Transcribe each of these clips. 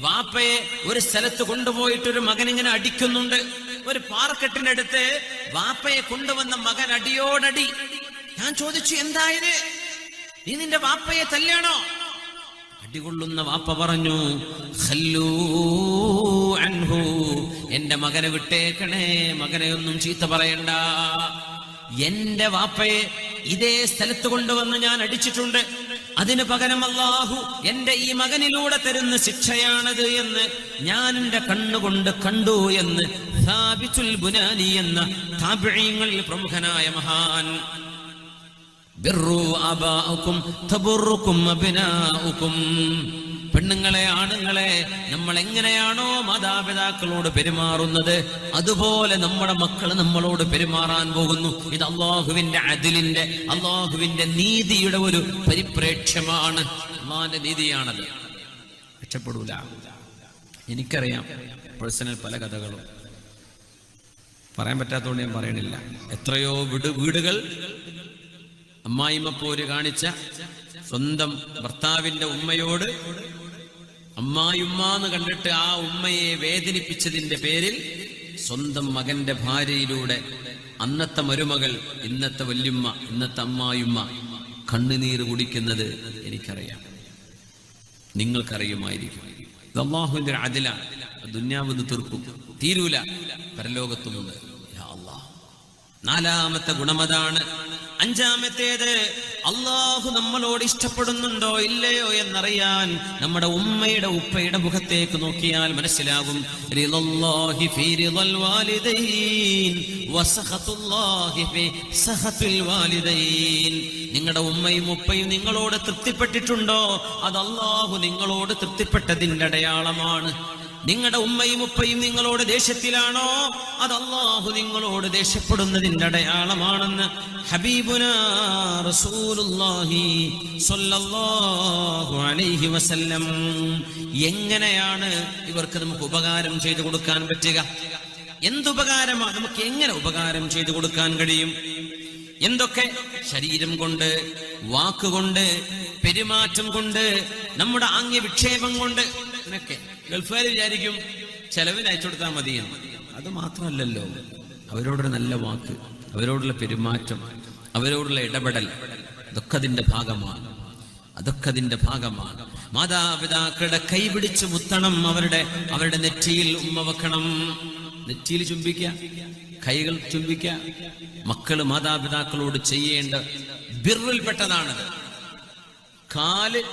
വാപ്പയെ ഒരു സ്ഥലത്ത് കൊണ്ടുപോയിട്ട് ഒരു മകൻ ഇങ്ങനെ അടിക്കുന്നുണ്ട്. ഒരു പാറക്കെട്ടിനടുത്ത് വാപ്പയെ കൊണ്ടുവന്ന മകൻ അടിയോടടി. ഞാൻ ചോദിച്ചു എന്തായത് നീ നിന്റെ വാപ്പയെ തല്ലാണോ? അടികൊള്ളുന്ന വാപ്പ പറഞ്ഞു "ഖല്ലൂ അൻഹു എന്റെ മകനെ വിട്ടേക്കണേ മകനെ ഒന്നും ചീത്ത പറയണ്ട. എന്റെ വാപ്പയെ ഇതേ സ്ഥലത്ത് കൊണ്ടുവന്ന് ഞാൻ അടിച്ചിട്ടുണ്ട്. അതിനു പകരം അള്ളാഹു എന്റെ ഈ മകനിലൂടെ തരുന്ന ശിക്ഷയാണത് എന്ന് ഞാൻ എന്റെ കണ്ണുകൊണ്ട് കണ്ടു എന്ന് സാബിത്തുൽ ബുനാനി എന്ന താപിഴയങ്ങളിൽ പ്രമുഖനായ മഹാൻ. ബിർറു അബാഉക്കും തബുറുക്കും അബ്നാഉക്കും. പെണ്ണുങ്ങളെ ആണുങ്ങളെ നമ്മൾ എങ്ങനെയാണോ മാതാപിതാക്കളോട് പെരുമാറുന്നത്? അതുപോലെ നമ്മുടെ മക്കൾ നമ്മളോട് പെരുമാറാൻ പോകുന്നു. ഇത് അള്ളാഹുവിന്റെ അതിലിന്റെ അള്ളാഹുവിന്റെ നീതിയുടെ ഒരു പരിപ്രേക്ഷ്യമാണ്. അള്ളാഹിന്റെ നീതിയാണത്. രക്ഷപ്പെടൂല. എനിക്കറിയാം പേഴ്സണൽ പല കഥകളും. പറയാൻ പറ്റാത്തതുകൊണ്ട് ഞാൻ പറയണില്ല. എത്രയോ വീട് വീടുകൾ അമ്മായിമ്മപ്പോര് കാണിച്ച സ്വന്തം ഭർത്താവിന്റെ ഉമ്മയോട് അമ്മായിമ്മ എന്ന് കണ്ടിട്ട് ആ ഉമ്മയെ വേദനിപ്പിച്ചതിന്റെ പേരിൽ സ്വന്തം മകന്റെ ഭാര്യയിലൂടെ അന്നത്തെ മരുമകൾ ഇന്നത്തെ വല്യുമ്മ ഇന്നത്തെ അമ്മായിമ്മ കണ്ണുനീർ കുടിക്കുന്നത് എനിക്കറിയാം. നിങ്ങൾക്കറിയുമായിരിക്കും. ഇത് അള്ളാഹുവിന്റെ അതിലാണ് ദുന്യാവെന്ന് തീർക്കും. തീരൂല. പരലോകത്തുമുണ്ട് നാലാമത്തെ ഗുണമതാണ് അഞ്ചാമത്തേത് അള്ളാഹു നമ്മളോട് ഇഷ്ടപ്പെടുന്നുണ്ടോ ഇല്ലയോ എന്നറിയാൻ നമ്മുടെ ഉമ്മയുടെ ഉപ്പയുടെ മുഖത്തേക്ക് നോക്കിയാൽ മനസ്സിലാകും. നിങ്ങളുടെ ഉമ്മയും ഉപ്പയും നിങ്ങളോട് തൃപ്തിപ്പെട്ടിട്ടുണ്ടോ? അത് അള്ളാഹു നിങ്ങളോട് തൃപ്തിപ്പെട്ടതിന്റെ അടയാളമാണ്. നിങ്ങളുടെ ഉമ്മയും ഉപ്പയും നിങ്ങളോട് ദേഷ്യത്തിലാണോ? അത് അള്ളാഹു നിങ്ങളോട് ദേഷ്യപ്പെടുന്നതിന്റെ അടയാളമാണെന്ന് ഹബീബുനാ സ്വല്ലല്ലാഹു അലൈഹി വസല്ലം. എങ്ങനെയാണ് ഇവർക്ക് നമുക്ക് ഉപകാരം ചെയ്തു കൊടുക്കാൻ പറ്റുക? എന്തുപകാരമാണ് നമുക്ക് എങ്ങനെ ഉപകാരം ചെയ്തു കൊടുക്കാൻ കഴിയും? എന്തൊക്കെ? ശരീരം കൊണ്ട് വാക്കുകൊണ്ട് പെരുമാറ്റം കൊണ്ട് നമ്മുടെ ആംഗ്യ വിക്ഷേപം കൊണ്ട്. എന്നൊക്കെ ഗൾഫുകാർ വിചാരിക്കും ചെലവിന് അയച്ചു കൊടുത്താൽ മതിയെന്ന് അത് മാത്രമല്ലല്ലോ. അവരോടൊരു നല്ല വാക്ക് അവരോടുള്ള പെരുമാറ്റം അവരോടുള്ള ഇടപെടൽ അതൊക്കെ അതിന്റെ ഭാഗമാണ്. അതൊക്കെ അതിന്റെ ഭാഗമാണ്. മാതാപിതാക്കളുടെ കൈപിടിച്ച് മുത്തണം അവരുടെ അവരുടെ നെറ്റിയിൽ ഉമ്മ വെക്കണം. നെറ്റിയിൽ ചുംബിക്കുക. കൈകൾ ചുംബിക്കുക മക്കൾ മാതാപിതാക്കളോട് ചെയ്യേണ്ട ബിറിൽപ്പെട്ടതാണത് കാൽ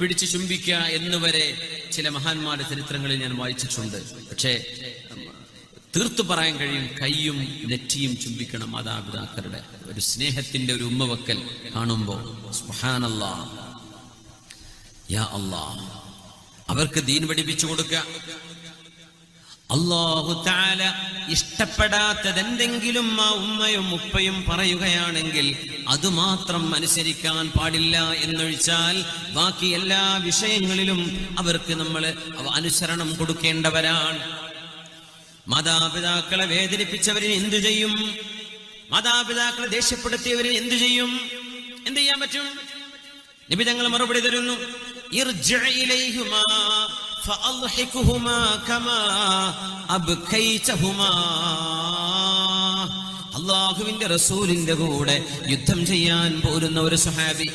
പിടിച്ച് ചുംബിക്കുക എന്നുവരെ ചില മഹാന്മാരുടെ ചരിത്രങ്ങളിൽ ഞാൻ വായിച്ചിട്ടുണ്ട്. പക്ഷേ തീർത്തു പറയാൻ കഴിയും കൈയും നെറ്റിയും ചുംബിക്കണം മാതാപിതാക്കളുടെ ഒരു സ്നേഹത്തിന്റെ ഒരു ഉമ്മവക്കൽ കാണുമ്പോൾ യാ അവർക്ക് ദീൻ പഠിപ്പിച്ചു കൊടുക്കുക അള്ളാഹു താല ഇഷ്ടപ്പെടാത്തതെന്തെങ്കിലും ആ ഉമ്മയും ഉപ്പയും പറയുകയാണെങ്കിൽ അതുമാത്രം അനുസരിക്കാൻ പാടില്ല എന്നൊഴിച്ചാൽ ബാക്കി എല്ലാ വിഷയങ്ങളിലും അവർക്ക് നമ്മൾ അനുസരണം കൊടുക്കേണ്ടവരാണ്. മാതാപിതാക്കളെ വേദനിപ്പിച്ചവരിന് എന്തു ചെയ്യും? മാതാപിതാക്കളെ ദേഷ്യപ്പെടുത്തിയവരിന് എന്തു ചെയ്യും? എന്ത് ചെയ്യാൻ പറ്റും? നബി തങ്ങൾ മറുപടി തരുന്നു. അള്ളാഹുവിന്റെ റസൂലിന്റെ കൂടെ യുദ്ധം ചെയ്യാൻ പോരുന്ന ഒരു സുഹാബി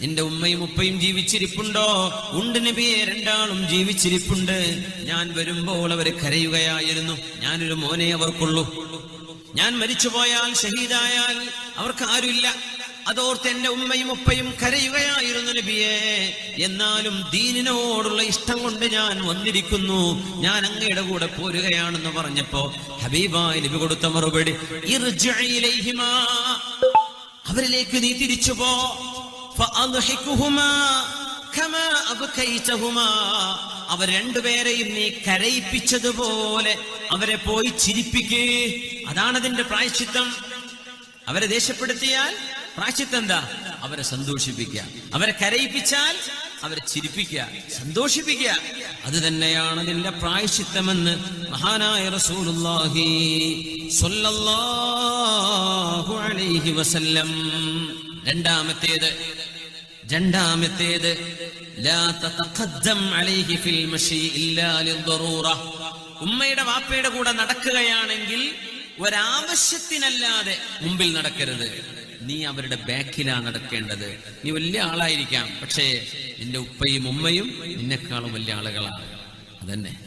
നിന്റെ ഉമ്മയും ഉപ്പയും ജീവിച്ചിരിപ്പുണ്ടോ? ഉണ്ട് നബിയെ രണ്ടാളും ജീവിച്ചിരിപ്പുണ്ട്. ഞാൻ വരുമ്പോൾ അവർ കരയുകയായിരുന്നു. ഞാനൊരു മോനെ അവർക്കുള്ളൂ. ഞാൻ മരിച്ചുപോയാൽ ഷഹീദായാൽ അവർക്ക് ആരുമില്ല അതോർത്ത് എന്റെ ഉമ്മയും ഉപ്പയും കരയുകയായിരുന്നു നബിയെ. എന്നാലും ദീനിനോടുള്ള ഇഷ്ടം കൊണ്ട് ഞാൻ വന്നിരിക്കുന്നു. ഞാൻ അങ്ങയുടെ കൂടെ പോരുകയാണെന്ന് പറഞ്ഞപ്പോ ഹബീബായി നബി കൊടുത്ത മറുപടി. അവരിലേക്ക് നീ തിരിച്ചു പോ. അവർ രണ്ടുപേരെയും നീ കരയിപ്പിച്ചതുപോലെ അവരെ പോയി ചിരിപ്പിക്കേ. അതാണതിന്റെ പ്രായശ്ചിത്തം. അവരെ ദേഷ്യപ്പെടുത്തിയാൽ പ്രായശ്ചിത്തം എന്താ അവരെ സന്തോഷിപ്പിക്കുക. അവരെ കരയിപ്പിച്ചാൽ അവരെ ചിരിപ്പിക്കുക. സന്തോഷിപ്പിക്കുക. അത് തന്നെയാണ് നിന്റെ പ്രായശിത്തമെന്ന് മഹാനായ റസൂലുള്ളാഹി സ്വല്ലല്ലാഹു അലൈഹി വസല്ലം. രണ്ടാമത്തേത് രണ്ടാമത്തേത് ലാ തതഖദ്ദം അലൈഹി ഫിൽ മഷി ഇല്ലാ ലിദ്ദറൂറ ഉമ്മയുടെ വാപ്പയുടെ കൂടെ നടക്കുകയാണെങ്കിൽ ഒരാവശ്യത്തിനല്ലാതെ മുമ്പിൽ നടക്കരുത്. നീ അവരുടെ ബാക്കിലാ നടക്കേണ്ടത്. നീ വലിയ ആളായിരിക്കാം പക്ഷേ നിന്റെ ഉപ്പയും ഉമ്മയും നിന്നെക്കാളും വലിയ ആളുകളാണ് അതന്നെ.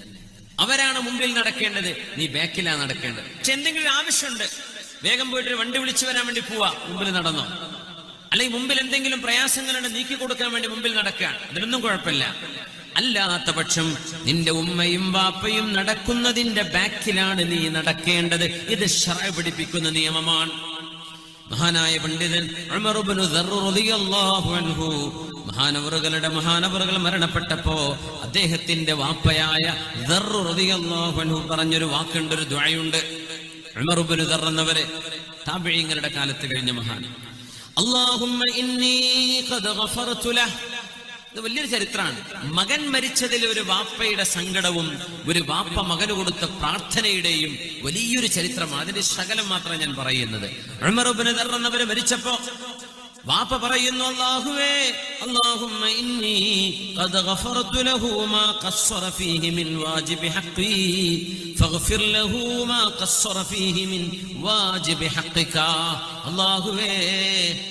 അവരാണ് മുമ്പിൽ നടക്കേണ്ടത് നീ ബാക്കിലാ നടക്കേണ്ടത്. പക്ഷെ എന്തെങ്കിലും ആവശ്യമുണ്ട് വേഗം പോയിട്ട് വണ്ടി വിളിച്ചു വരാൻ വേണ്ടി പോവാ മുമ്പിൽ നടന്നോ. അല്ലെങ്കിൽ മുമ്പിൽ എന്തെങ്കിലും പ്രയാസങ്ങളുണ്ട് നീക്കി കൊടുക്കാൻ വേണ്ടി മുമ്പിൽ നടക്കുക. അതിനൊന്നും കുഴപ്പമില്ല. അല്ലാത്ത പക്ഷം നിന്റെ ഉമ്മയും വാപ്പയും നടക്കുന്നതിന്റെ ബാക്കിലാണ് നീ നടക്കേണ്ടത്. ഇത് ഷറ പിടിപ്പിക്കുന്ന നിയമമാണ്. മഹാനായ പണ്ഡിതൻ മഹാനവറുകളുടെ മഹാനവറുകൾ മരണപ്പെട്ടപ്പോ അദ്ദേഹത്തിന്റെ വാപ്പയായ പറഞ്ഞൊരു വാക്കുണ്ട് ഒരു ദ്വായുണ്ട്. ഉമർ ഇബ്നു ദർർ എന്നവര് താബിഈങ്ങളുടെ കാലത്ത് കഴിഞ്ഞ മഹാൻ. അല്ലാഹുമ്മ ഇന്നി ഖദ് ഗഫർതു ലഹ് ഇത് വലിയൊരു ചരിത്രമാണ്. മകൻ മരിച്ചതിൽ ഒരു വാപ്പയുടെ സങ്കടവും ഒരു വാപ്പ മകന് കൊടുത്ത പ്രാർത്ഥനയുടെയും വലിയൊരു ചരിത്രമാണ്. അതിന്റെ ശകലം മാത്രം ഞാൻ പറയുന്നത്. എന്നവര് മരിച്ചപ്പോ വാപ്പ പറയുന്നു അള്ളാഹുവേ അല്ലാഹുമ്മ ഇന്നി ഖദ് ഫീഹി മിൻ വാജിബി ഫഗ്ഫിർ ഫീഹി മിൻ വാജിബി അല്ലാഹുവേ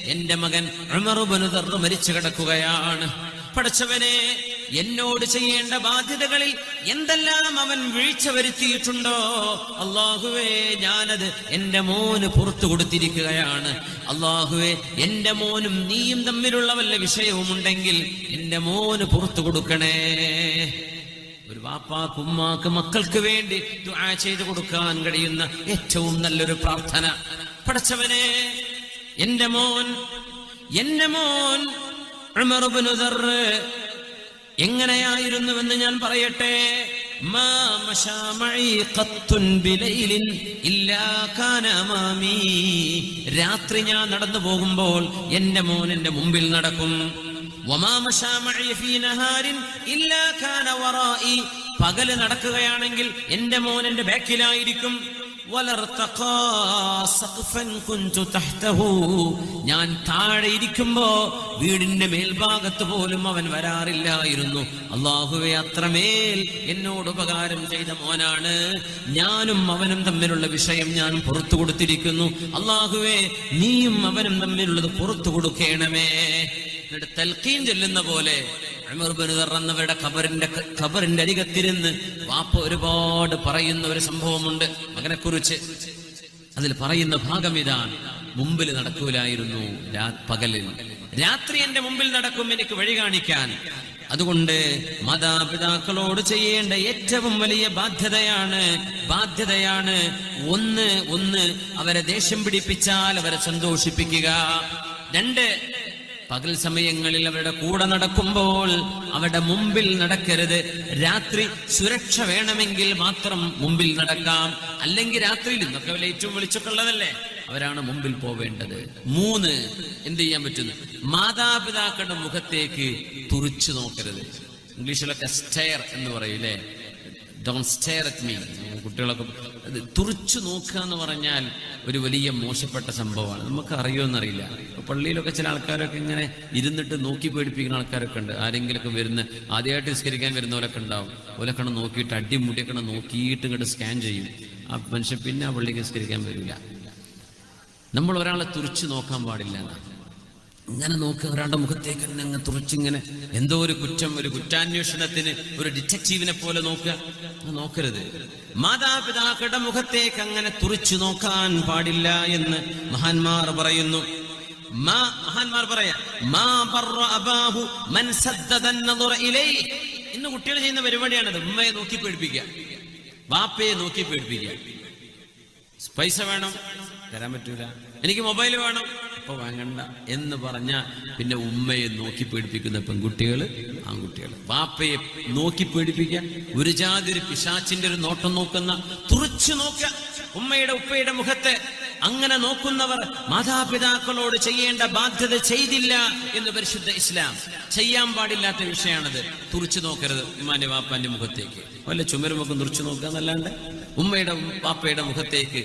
എന്റെ മകൻ ഉമർ ഇബ്നു മരിച്ചു കിടക്കുകയാണ്. പഠിച്ചവനെ എന്നോട് ചെയ്യേണ്ട ബാധ്യതകളിൽ എന്തെല്ലാം അവൻ വീഴ്ച വരുത്തിയിട്ടുണ്ടോ? അള്ളാഹുവേ ഞാനത് എന്റെ മോന് പുറത്തു കൊടുത്തിരിക്കുകയാണ്. അള്ളാഹുവേ എന്റെ മോനും നീയും തമ്മിലുള്ള വല്ല വിഷയവും ഉണ്ടെങ്കിൽ എന്റെ മോന് പുറത്തു കൊടുക്കണേ. ഒരു വാപ്പാ കുമ്മാക്ക് മക്കൾക്ക് വേണ്ടി ദുആ ചെയ്തു കൊടുക്കാൻ കഴിയുന്ന ഏറ്റവും നല്ലൊരു പ്രാർത്ഥന. പഠിച്ചവനെ എന്റെ മോൻ എന്റെ മോൻ എങ്ങനെയായിരുന്നുവെന്ന് ഞാൻ പറയട്ടെ. രാത്രി ഞാൻ നടന്നു പോകുമ്പോൾ എന്റെ മോൻ എന്റെ മുമ്പിൽ നടക്കും. പകൽ നടക്കുകയാണെങ്കിൽ എന്റെ മോൻ എന്റെ ബാക്കിലായിരിക്കും ഞാൻ താഴെ ഇരിക്കുമ്പോ വീടിന്റെ മേൽഭാഗത്ത് പോലും അവൻ വരാറില്ലായിരുന്നു. അള്ളാഹുവെ അത്രമേൽ എന്നോട് ഉപകാരം ചെയ്ത മോനാണ്. ഞാനും അവനും തമ്മിലുള്ള വിഷയം ഞാൻ പുറത്തു കൊടുത്തിരിക്കുന്നു. അള്ളാഹുവെ നീയും അവനും തമ്മിലുള്ളത് പുറത്തു കൊടുക്കണമേ. തൽക്കീൻ ചെല്ലുന്ന പോലെ എന്നവരുടെ ഖബറിന്റെ ഖബറിന്റെ അരികത്തിരുന്ന് വാപ്പ ഒരുപാട് പറയുന്ന ഒരു സംഭവമുണ്ട്. മകനെ കുറിച്ച് അതിൽ പറയുന്ന ഭാഗം ഇതാണ് മുമ്പിൽ നടക്കൂലായിരുന്നു പകലിൽ. രാത്രി എന്റെ മുമ്പിൽ നടക്കും എനിക്ക് വഴി കാണിക്കാൻ. അതുകൊണ്ട് മാതാപിതാക്കളോട് ചെയ്യേണ്ട ഏറ്റവും വലിയ ബാധ്യതയാണ് ബാധ്യതയാണ് ഒന്ന് ഒന്ന് അവരെ ദേഷ്യം പിടിപ്പിച്ചാൽ അവരെ സന്തോഷിപ്പിക്കുക. രണ്ട് പകൽ സമയങ്ങളിൽ അവരുടെ കൂടെ നടക്കുമ്പോൾ അവരുടെ മുമ്പിൽ നടക്കരുത്. രാത്രി സുരക്ഷ വേണമെങ്കിൽ മാത്രം മുമ്പിൽ നടക്കാം. അല്ലെങ്കിൽ രാത്രിയിൽ ഇന്നൊക്കെ ഏറ്റവും വിളിച്ചിട്ടുള്ളതല്ലേ അവരാണ് മുമ്പിൽ പോവേണ്ടത്. മൂന്ന് എന്ത് ചെയ്യാൻ പറ്റുന്നു? മാതാപിതാക്കളുടെ മുഖത്തേക്ക് തുറിച്ചു നോക്കരുത്. ഇംഗ്ലീഷിലൊക്കെ സ്റ്റെയർ എന്ന് പറയൂലേ കുട്ടികളൊക്കെ തുറച്ചു നോക്കുക എന്ന് പറഞ്ഞാൽ ഒരു വലിയ മോശപ്പെട്ട സംഭവമാണ്. നമുക്ക് അറിയുമെന്നറിയില്ല പള്ളിയിലൊക്കെ ചില ആൾക്കാരൊക്കെ ഇങ്ങനെ ഇരുന്നിട്ട് നോക്കി പേടിപ്പിക്കുന്ന ആൾക്കാരൊക്കെ ഉണ്ട്. ആരെങ്കിലുമൊക്കെ വരുന്ന ആദ്യമായിട്ട് നിസ്കരിക്കാൻ വരുന്നവരൊക്കെ ഉണ്ടാവും. ഓലൊക്കെ നോക്കിയിട്ട് അടിമുടിയൊക്കെ നോക്കിയിട്ട് ഇങ്ങോട്ട് സ്കാൻ ചെയ്യും. ആ മനുഷ്യൻ പിന്നെ ആ പള്ളിക്ക് നിസ്കരിക്കാൻ വരില്ല. നമ്മൾ ഒരാളെ തുറിച്ചു നോക്കാൻ പാടില്ല എന്നാണ്. ഇങ്ങനെ നോക്കി ഒരാളുടെ മുഖത്തേക്ക് തന്നെ അങ്ങ് തുറച്ചിങ്ങനെ എന്തോ ഒരു കുറ്റം ഒരു കുറ്റാന്വേഷണത്തിന് ഒരു ഡിറ്റക്റ്റീവിനെ പോലെ നോക്കുക. നോക്കരുത്. മാതാപിതാക്കളുടെ മുഖത്തേക്ക് അങ്ങനെ തുറച്ചു നോക്കാൻ പാടില്ല എന്ന് മഹാന്മാർ പറയുന്നു. മഹാന്മാർ പറയാ ഇന്ന് കുട്ടികൾ ചെയ്യുന്ന പരിപാടിയാണത്. ഉമ്മയെ നോക്കി പേടിപ്പിക്കുക. വാപ്പയെ നോക്കി പേടിപ്പിക്കുക. പൈസ വേണം? തരാൻ പറ്റൂല. എനിക്ക് മൊബൈൽ വേണം. ഇപ്പൊ വാങ്ങണ്ട എന്ന് പറഞ്ഞ പിന്നെ ഉമ്മയെ നോക്കി പേടിപ്പിക്കുന്ന പെൺകുട്ടികൾ ആൺകുട്ടികൾ വാപ്പയെ നോക്കി പേടിപ്പിക്കാൻ ഒരു ജാതി ഒരു പിശാച്ചിന്റെ ഒരു നോട്ടം നോക്കുന്ന തുറച്ചു നോക്ക ഉമ്മയുടെ ഉപ്പയുടെ മുഖത്തെ അങ്ങനെ നോക്കുന്നവർ മാതാപിതാക്കളോട് ചെയ്യേണ്ട ബാധ്യത ചെയ്തില്ല എന്ന് പരിശുദ്ധ ഇസ്ലാം. ചെയ്യാൻ പാടില്ലാത്ത വിഷയമാണത് തുറച്ചു നോക്കരുത് ഉമ്മാന്റെ വാപ്പാന്റെ മുഖത്തേക്ക്. വല്ല ചുമരുമൊക്കെ തുറച്ചു നോക്കുക എന്നല്ലാണ്ട് ഉമ്മയുടെ വാപ്പയുടെ മുഖത്തേക്ക്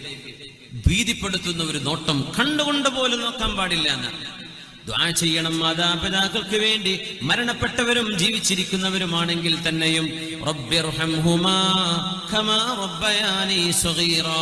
ഭീതിപ്പെടുത്തുന്ന ഒരു നോട്ടം കണ്ടുകൊണ്ട് പോലും നോക്കാൻ പാടില്ല എന്നാണ് ദ്വാ ചെയ്യണം മാതാപിതാക്കൾക്ക് വേണ്ടി. മരണപ്പെട്ടവരും ജീവിച്ചിരിക്കുന്നവരുമാണെങ്കിൽ തന്നെയും റബ്ബിർഹംഹുമാ കമാ റബ്ബയാനി സഗീറാ.